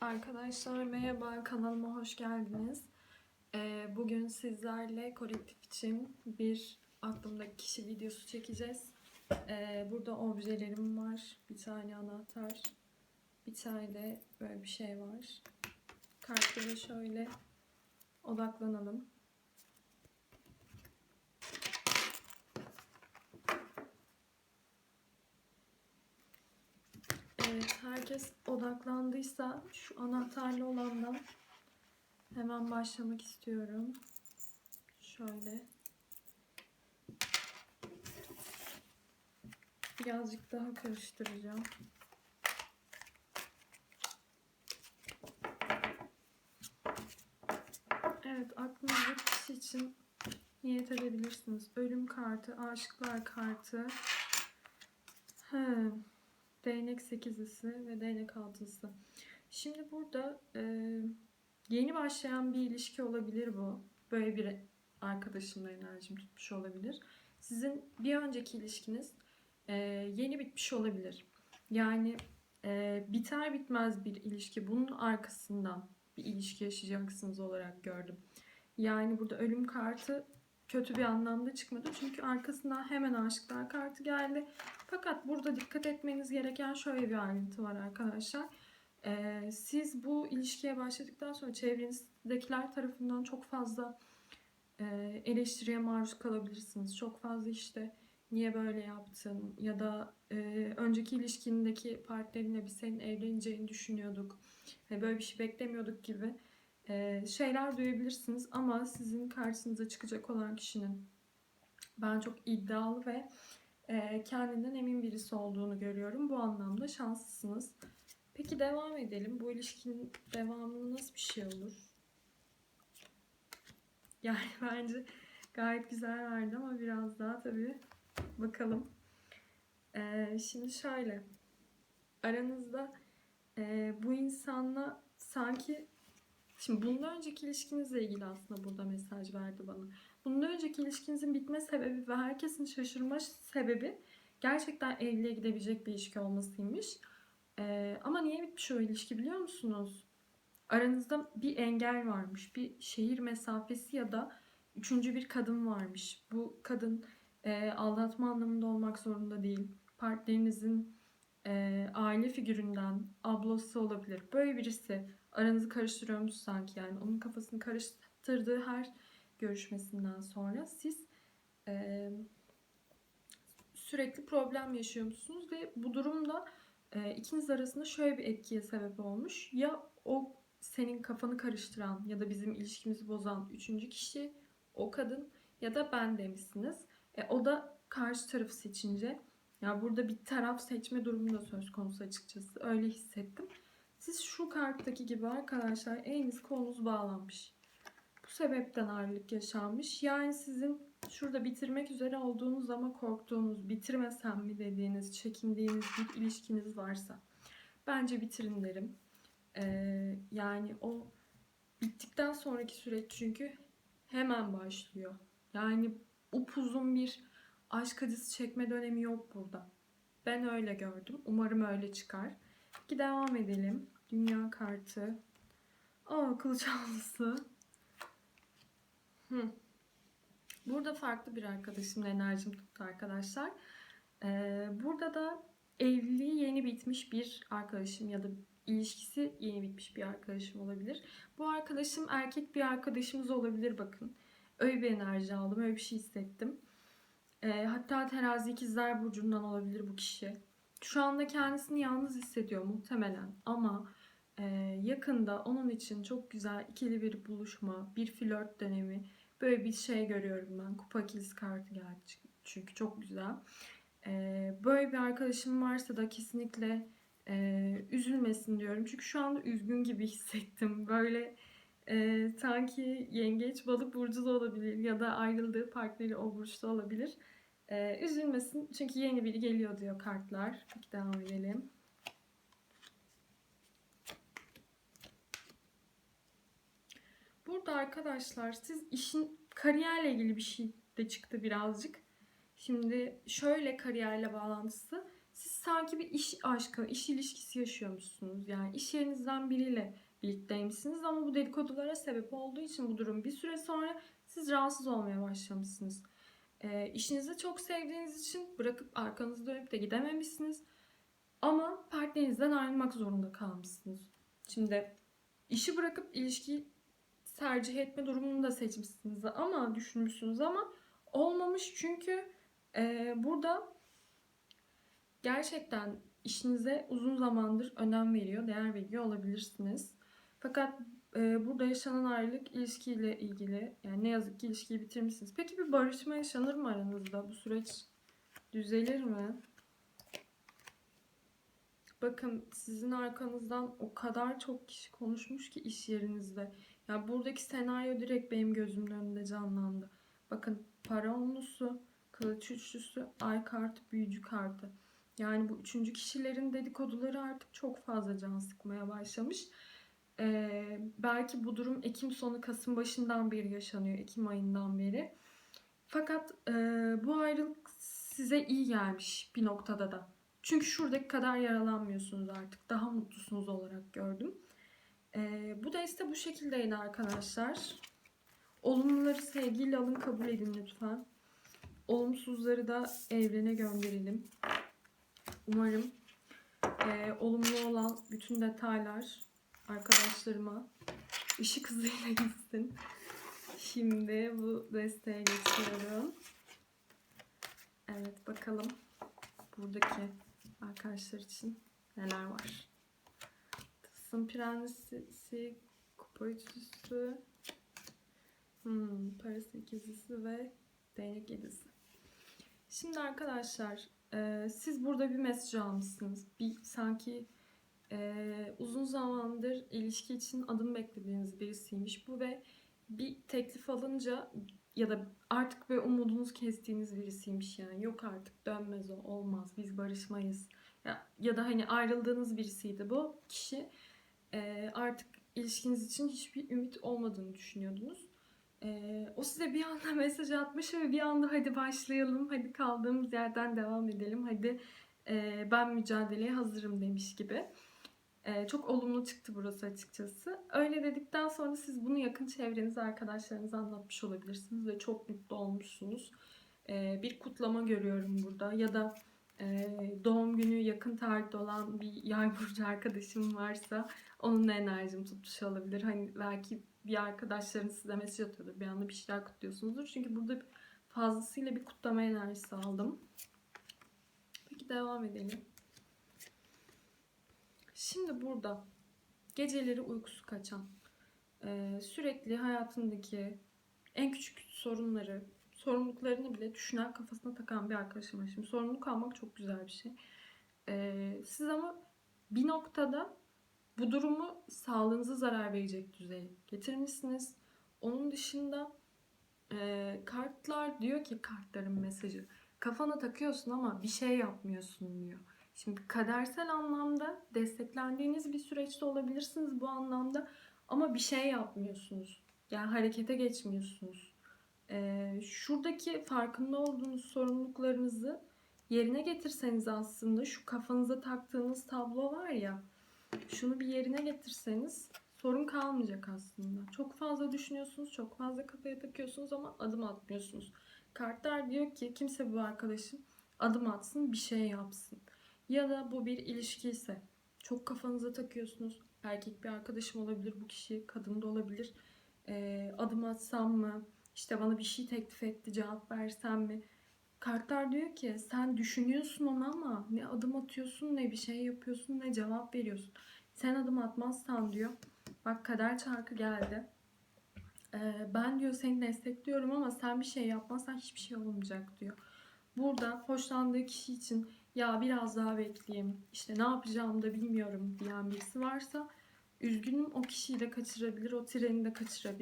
Arkadaşlar merhaba kanalıma hoş geldiniz. Ee, bugün sizlerle kolektif için bir aklımdaki kişi videosu çekeceğiz. Ee, burada objelerim var. Bir tane anahtar. Bir tane de böyle bir şey var. Kartlara şöyle odaklanalım. Evet, herkes odaklandıysa şu anahtarlı olandan hemen başlamak istiyorum. Şöyle. Birazcık daha karıştıracağım. Evet, aklınızdaki kişi için niyet edebilirsiniz. Ölüm kartı, aşıklar kartı. He. Değnek sekizlisi ve değnek altılısı. Şimdi burada e, yeni başlayan bir ilişki olabilir bu. Böyle bir arkadaşımla enerjim tutmuş olabilir. Sizin bir önceki ilişkiniz e, yeni bitmiş olabilir. Yani e, biter bitmez bir ilişki. Bunun arkasından bir ilişki yaşayacaksınız olarak gördüm. Yani burada ölüm kartı kötü bir anlamda çıkmadı. Çünkü arkasından hemen aşıklar kartı geldi. Fakat burada dikkat etmeniz gereken şöyle bir ayrıntı var arkadaşlar. Ee, siz bu ilişkiye başladıktan sonra çevrenizdekiler tarafından çok fazla e, eleştiriye maruz kalabilirsiniz. Çok fazla işte niye böyle yaptın ya da e, önceki ilişkindeki partnerinle biz senin evleneceğini düşünüyorduk ve böyle bir şey beklemiyorduk gibi şeyler duyabilirsiniz ama sizin karşınıza çıkacak olan kişinin ben çok iddialı ve e, kendinden emin birisi olduğunu görüyorum. Bu anlamda şanslısınız. Peki devam edelim. Bu ilişkinin devamında nasıl bir şey olur? Yani bence gayet güzel verdi ama biraz daha tabii bakalım. E, şimdi şöyle. Aranızda e, bu insanla sanki Şimdi bundan önceki ilişkinizle ilgili aslında burada mesaj verdi bana. Bundan önceki ilişkinizin bitme sebebi ve herkesin şaşırma sebebi gerçekten evliliğe gidebilecek bir ilişki olmasıymış. Ee, ama niye bitmiş o ilişki biliyor musunuz? Aranızda bir engel varmış. Bir şehir mesafesi ya da üçüncü bir kadın varmış. Bu kadın e, aldatma anlamında olmak zorunda değil. Partnerinizin e, aile figüründen ablası olabilir. Böyle birisi aranızı karıştırıyormuş sanki yani. Onun kafasını karıştırdığı her görüşmesinden sonra siz e, sürekli problem yaşıyormuşsunuz ve bu durumda e, ikiniz arasında şöyle bir etkiye sebep olmuş. Ya o senin kafanı karıştıran ya da bizim ilişkimizi bozan üçüncü kişi o kadın ya da ben demişsiniz. E, o da karşı tarafı seçince ya burada bir taraf seçme durumu da söz konusu açıkçası. Öyle hissettim. Siz şu karttaki gibi arkadaşlar eliniz kolunuz bağlanmış. Bu sebepten ayrılık yaşanmış. Yani sizin şurada bitirmek üzere olduğunuz ama korktuğunuz, bitirmesem mi dediğiniz, çekindiğiniz bir ilişkiniz varsa bence bitirin derim. Ee, yani o bittikten sonraki süreç çünkü hemen başlıyor. Yani upuzun bir aşk acısı çekme dönemi yok burada. Ben öyle gördüm. Umarım öyle çıkar. Peki devam edelim. Dünya kartı. Aa kılıç allısı. Hı. Burada farklı bir arkadaşımla enerjim tuttu arkadaşlar. Ee, burada da evliliği yeni bitmiş bir arkadaşım ya da ilişkisi yeni bitmiş bir arkadaşım olabilir. Bu arkadaşım erkek bir arkadaşımız olabilir bakın. Öyle bir enerji aldım, öyle bir şey hissettim. Ee, hatta terazi ikizler burcundan olabilir bu kişi. Şu anda kendisini yalnız hissediyor muhtemelen ama e, yakında onun için çok güzel ikili bir buluşma, bir flört dönemi böyle bir şey görüyorum ben. Kupa ikilisi kartı geldi çünkü çok güzel. E, böyle bir arkadaşım varsa da kesinlikle e, üzülmesin diyorum. Çünkü şu anda üzgün gibi hissettim. Böyle e, sanki yengeç balık burcu da olabilir ya da ayrıldığı partneri o burçta olabilir. Ee, üzülmesin çünkü yeni biri geliyor diyor kartlar. Peki devam edelim. Burada arkadaşlar siz işin kariyerle ilgili bir şey de çıktı birazcık. Şimdi şöyle kariyerle bağlantısı. Siz sanki bir iş aşkı, iş ilişkisi yaşıyormuşsunuz. Yani iş yerinizden biriyle birlikteymişsiniz ama bu dedikodulara sebep olduğu için bu durum bir süre sonra siz rahatsız olmaya başlamışsınız. E, işinizi çok sevdiğiniz için bırakıp arkanızı dönüp de gidememişsiniz. Ama partnerinizden ayrılmak zorunda kalmışsınız. Şimdi işi bırakıp ilişkiyi tercih etme durumunu da seçmişsiniz ama düşünmüşsünüz ama olmamış çünkü e, burada gerçekten işinize uzun zamandır önem veriyor, değer veriyor olabilirsiniz. Fakat e, burada yaşanan ayrılık ilişkiyle ilgili. Yani ne yazık ki ilişkiyi bitirmişsiniz. Peki bir barışma yaşanır mı aranızda? Bu süreç düzelir mi? Bakın sizin arkanızdan o kadar çok kişi konuşmuş ki iş yerinizde. Ya buradaki senaryo direkt benim gözümün önünde canlandı. Bakın para onlusu, kılıç üçlüsü, ay kartı, büyücü kartı. Yani bu üçüncü kişilerin dedikoduları artık çok fazla can sıkmaya başlamış. Ee, belki bu durum Ekim sonu Kasım başından beri yaşanıyor. Ekim ayından beri. Fakat e, bu ayrılık size iyi gelmiş bir noktada da. Çünkü şuradaki kadar yaralanmıyorsunuz artık. Daha mutlusunuz olarak gördüm. Ee, bu deste bu şekildeydi arkadaşlar. Olumluları sevgiyle alın kabul edin lütfen. Olumsuzları da evrene gönderelim. Umarım e, olumlu olan bütün detaylar arkadaşlarıma ışık hızıyla gitsin. Şimdi bu desteğe geçiyorum. Evet bakalım buradaki arkadaşlar için neler var. Tılsım prensesi, kupa üçlüsü, hmm, para sekizlisi ve değnek yedisi. Şimdi arkadaşlar e, siz burada bir mesaj almışsınız. Bir sanki e, uzun zamandır ilişki için adım beklediğiniz birisiymiş bu ve bir teklif alınca ya da artık böyle umudunuz kestiğiniz birisiymiş yani. Yok artık dönmez o, olmaz, biz barışmayız. Ya, ya da hani ayrıldığınız birisiydi bu kişi. e, artık ilişkiniz için hiçbir ümit olmadığını düşünüyordunuz. E, o size bir anda mesaj atmış ve bir anda hadi başlayalım, hadi kaldığımız yerden devam edelim, hadi e, ben mücadeleye hazırım demiş gibi. Ee, çok olumlu çıktı burası açıkçası. Öyle dedikten sonra siz bunu yakın çevrenize, arkadaşlarınıza anlatmış olabilirsiniz ve çok mutlu olmuşsunuz. Ee, bir kutlama görüyorum burada ya da e, doğum günü yakın tarihte olan bir yay burcu arkadaşım varsa onunla enerjim tutmuş olabilir. Hani belki bir arkadaşlarınız size mesaj atıyordur. Bir anda bir şeyler kutluyorsunuzdur. Çünkü burada fazlasıyla bir kutlama enerjisi aldım. Peki devam edelim. Şimdi burada geceleri uykusu kaçan, e, sürekli hayatındaki en küçük sorunları, sorumluluklarını bile düşünen kafasına takan bir arkadaşım var. Şimdi sorumluluk almak çok güzel bir şey. E, siz ama bir noktada bu durumu sağlığınıza zarar verecek düzeye getirmişsiniz. Onun dışında e, kartlar diyor ki kartların mesajı kafana takıyorsun ama bir şey yapmıyorsun diyor. Şimdi kadersel anlamda desteklendiğiniz bir süreçte olabilirsiniz bu anlamda ama bir şey yapmıyorsunuz. Yani harekete geçmiyorsunuz. Ee, şuradaki farkında olduğunuz sorumluluklarınızı yerine getirseniz aslında şu kafanıza taktığınız tablo var ya şunu bir yerine getirseniz sorun kalmayacak aslında. Çok fazla düşünüyorsunuz, çok fazla kafaya takıyorsunuz ama adım atmıyorsunuz. Kartlar diyor ki kimse bu arkadaşım adım atsın, bir şey yapsın. Ya da bu bir ilişki ise çok kafanıza takıyorsunuz. Erkek bir arkadaşım olabilir bu kişi, kadın da olabilir. Ee, adım atsam mı? İşte bana bir şey teklif etti, cevap versem mi? Kartlar diyor ki sen düşünüyorsun onu ama ne adım atıyorsun, ne bir şey yapıyorsun, ne cevap veriyorsun. Sen adım atmazsan diyor. Bak kader çarkı geldi. Ee, ben diyor seni destekliyorum ama sen bir şey yapmazsan hiçbir şey olmayacak diyor. Burada hoşlandığı kişi için ya biraz daha bekleyeyim, işte ne yapacağımı da bilmiyorum diyen birisi varsa üzgünüm o kişiyi de kaçırabilir, o treni de kaçırabilir.